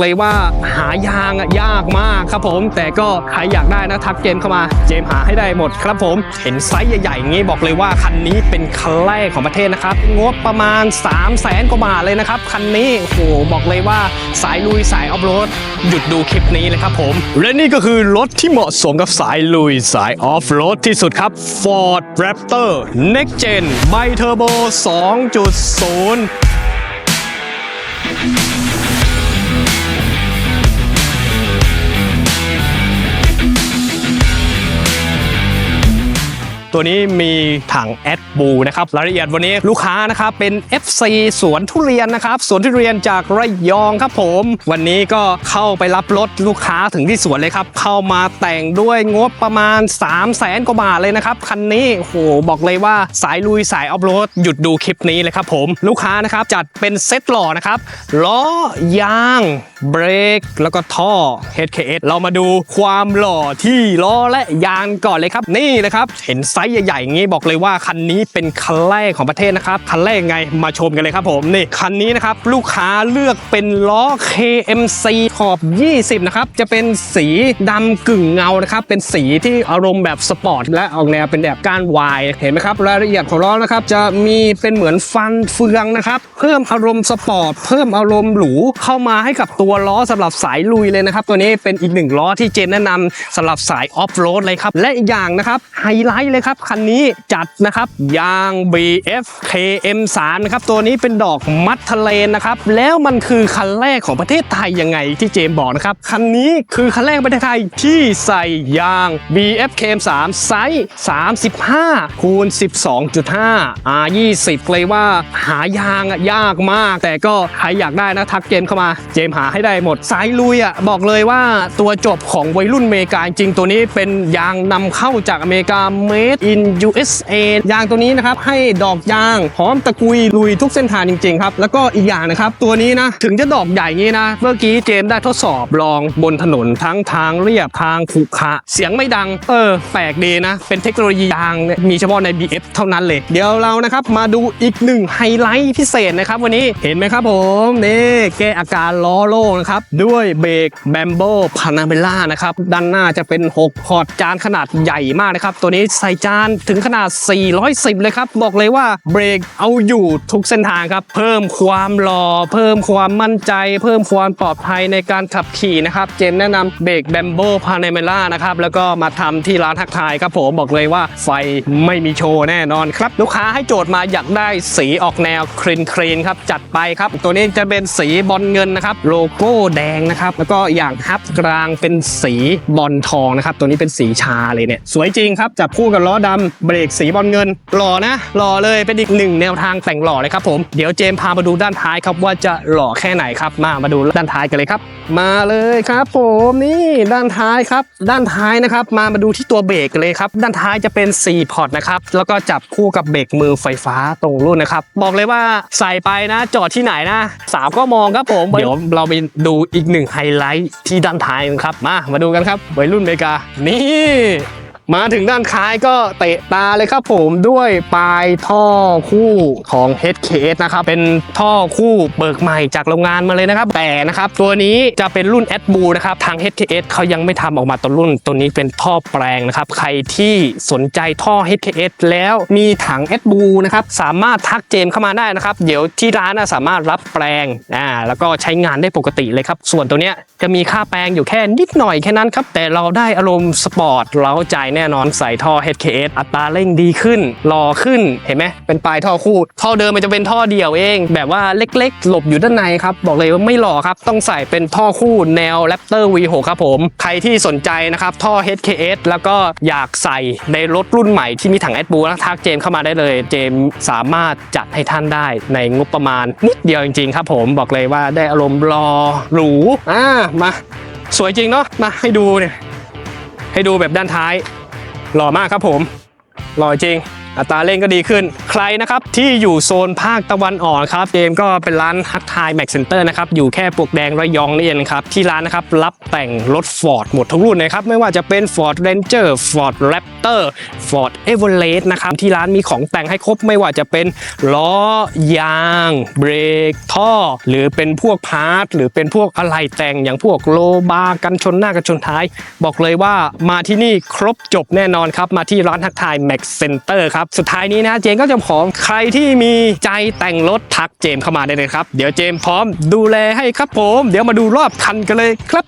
เลยว่าหายางอะยากมากครับผม แต่ก็ใครอยากได้นะทักเจมเข้ามาเจมหาให้ได้หมดครับผม เห็นไซส์ใหญ่ๆอย่างนี้บอกเลยว่าคันนี้เป็นคันแรกของประเทศนะครับ งบประมาณ 3 0 0แสนกว่าบาทเลยนะครับ คันนี้โอ้โหบอกเลยว่าสายลุยสายออฟโรดหยุดดูคลิปนี้เลยครับผม และนี่ก็คือรถที่เหมาะสมกับสายลุยสายออฟโรดที่สุดครับ Ford Raptor Next Gen ไบเทอร์โบ 2.0 ตัวนี้มีถังแอดบูนะครับรายละเอียดวันนี้ลูกค้านะครับเป็น FC สวนทุเรียนนะครับสวนทุเรียนจากระยองครับผม วันนี้ก็เข้าไปรับรถลูกค้าถึงที่สวนเลยครับ เข้ามาแต่งด้วยงบประมาณ 3 0 0แสนกว่าบาทเลยนะครับ คันนี้โอ้โหบอกเลยว่าสายลุยสายออฟโรดหยุดดูคลิปนี้เลยครับผม ลูกค้านะครับจัดเป็นเซ็ตหล่อนะครับล้อยางเบรกแล้วก็ท่อ HKS เรามาดูความหล่อที่ล้อและยางก่อนเลยครับ นี่เลยครับเห็นไซส์ใหญ่ๆอย่างนี้บอกเลยว่าคันนี้เป็นคันแรกของประเทศนะครับคันแรกไงมาชมกันเลยครับผมนี่คันนี้นะครับลูกค้าเลือกเป็นล้อ KMC ขอบ 20 นะครับจะเป็นสีดำกึ่งเงานะครับเป็นสีที่อารมณ์แบบสปอร์ตและออกแนวเป็นแบบก้านวายเห็นไหมครับรายละเอียดของล้อนะครับจะมีเป็นเหมือนฟันเฟืองนะครับเพิ่มอารมณ์สปอร์ตเพิ่มอารมณ์หรูเข้ามาให้กับตัวล้อสำหรับสายลุยเลยนะครับตัวนี้เป็นอีกหนึ่งล้อที่เจนแนะนำสำหรับสายออฟโรดเลยครับและอีกอย่างนะครับไฮไลท์เลยครับคันนี้จัดนะครับยาง BF KM3 นะครับตัวนี้เป็นดอกมัดทะเลนนะครับแล้วมันคือคันแรกของประเทศไทยยังไงที่เจมบอกนะครับคันนี้คือคันแรกประเทศไทยที่ใส่ยาง BF KM3 ไซส์ 35คูณ12.5 R20 เลยว่าหายางอะยากมาก แต่ก็ใครอยากได้นะทักเจมเข้ามาเจมหาให้ได้หมดสายลุยอะบอกเลยว่าตัวจบของวัยรุ่นอเมริกาจริงตัวนี้เป็นยางนำเข้าจากอเมริกา made in USA ยางตัวนี้นะครับให้ดอกยางพร้อมตะกุยลุยทุกเส้นทางจริงๆครับแล้วก็อีกอย่างนะครับตัวนี้นะถึงจะดอกใหญ่งี้นะเมื่อกี้เจมส์ได้ทดสอบลองบนถนนทั้งทางเรียบทางขรุขระเสียงไม่ดังเออแปลกดีนะ เป็นเทคโนโลยียางเนี่ยมีเฉพาะใน BF เท่านั้นเลย เดี๋ยวเรานะครับมาดูอีกหนึ่งไฮไลท์พิเศษนะครับวันนี้เห็นไหมครับผมนี่แก้อาการล้อโล่งนะครับด้วยเบรกแบมโบพานาเมล่านะครับด้านหน้าจะเป็น 6 พอร์ตจานขนาดใหญ่มากนะครับตัวนี้ใส่จานถึงขนาด 410 เลยครับ บอกเลยว่าเบรกเอาอยู่ทุกเส้นทางครับ เพิ่มความหล่อเพิ่มความมั่นใจ เพิ่มความปลอดภัยในการขับขี่นะครับ เจนแนะนำเบรกแบมโบพานเมล่านะครับ แล้วก็มาทำที่ร้านทักทายครับผมบอกเลยว่าไฟไม่มีโชว์แน่นอนครับ ลูกค้าให้โจทย์มาอยากได้สีออกแนวคลีนคลีนครับ จัดไปครับ ตัวนี้จะเป็นสีบอลเงินนะครับ โลโก้แดงนะครับ แล้วก็อย่างฮับกลางเป็นสีบอลทองนะครับ ตัวนี้เป็นสีชาเลยเนี่ย สวยจริงครับจับคู่กับล้อดำเบรกสีบอลเงินหล่อนะหล่อเลยเป็นอีกหนึ่งแนวทางแต่งหล่อเลยครับผมเดี๋ยวเจมส์พามาดูด้านท้ายครับว่าจะหล่อแค่ไหนครับมามาดูด้านท้ายกันเลยครับ มาเลยครับผมนี่ด้านท้ายครับ ด้านท้ายนะครับ มามาดูที่ตัวเบรกกันเลยครับ ด้านท้ายจะเป็น 4 พอร์ตนะครับแล้วก็จับคู่กับเบรกมือไฟฟ้าตรงรุ่นนะครับบอกเลยว่าใส่ไปนะ จอดที่ไหนนะสาวก็มองครับผมเดี๋ยวเราไปดูอีกหนึ่งไฮไลท์ที่ด้านท้ายกันครับมามาดูกันครับวัยรุ่นอเมริกานี่ มาถึงด้านท้ายก็เตะตาเลยครับผมด้วยปลายท่อคู่ของ HKS นะครับเป็นท่อคู่เบิกใหม่จากโรงงานมาเลยนะครับ แต่นะครับ ตัวนี้จะเป็นรุ่น a d b l u นะครับทาง HKS เขายังไม่ทำออกมาตัวรุ่น ตัวนี้เป็นท่อแปลงนะครับ ใครที่สนใจท่อ HKS แล้วมีถัง a d b l u นะครับสามารถทักเจมเข้ามาได้นะครับ เดี๋ยวที่ร้านนะสามารถรับแปลงอ่าแล้วก็ใช้งานได้ปกติเลยครับ ส่วนตัวเนี้ยจะมีค่าแปลงอยู่แค่นิดหน่อยแค่นั้นครับแต่เราได้อารมณ์สปอร์ตเราใจแน่นอนใส่ท่อ HKS อัตราเร่งดีขึ้นรอขึ้นเห็นไหมเป็นปลายท่อคู่ ท่อเดิมมันจะเป็นท่อเดียวเอง แบบว่าเล็กๆ หลบอยู่ด้านในครับ บอกเลยว่าไม่หล่อครับ ต้องใส่เป็นท่อคู่แนว Raptor V6 ครับผม ใครที่สนใจนะครับท่อ HKS แล้วก็อยากใส่ในรถรุ่นใหม่ที่มีถังแอดบูนะทักเจมเข้ามาได้เลย เจมสามารถจัดให้ท่านได้ในงบประมาณนิดเดียวจริงๆครับผมบอกเลยว่าได้อารมณ์รอหรูอ่ามา สวยจริงเนาะมาให้ดูเนี่ยให้ดูแบบด้านท้าย หล่อมากครับผมหล่อจริง อัตราเร่งก็ดีขึ้น ใครนะครับที่อยู่โซนภาคตะวันออกครับเจมก็เป็นร้านฮักไทแม็กเซนเตอร์นะครับอยู่แค่ปลวกแดงระยองนี่เองครับที่ร้านนะครับรับแต่งรถ Ford หมดทุกรุ่นนะครับไม่ว่าจะเป็น Ford Ranger Ford Raptor Ford Everest นะครับที่ร้านมีของแต่งให้ครบไม่ว่าจะเป็นล้อยาง เบรกท่อ หรือเป็นพวกพาร์ทหรือเป็นพวกอะไหล่แต่งอย่างพวกโลบาร์กันชนหน้ากันชนท้าย บอกเลยว่ามาที่นี่ครบจบแน่นอนครับมาที่ร้านทักทายแม็กเซนเตอร์ครับสุดท้ายนี้นะเจมก็จะขอใครที่มีใจแต่งรถทักเจมเข้ามาได้เลยครับ เดี๋ยวเจมพร้อมดูแลให้ครับผม เดี๋ยวมาดูรอบคันกันเลยครับ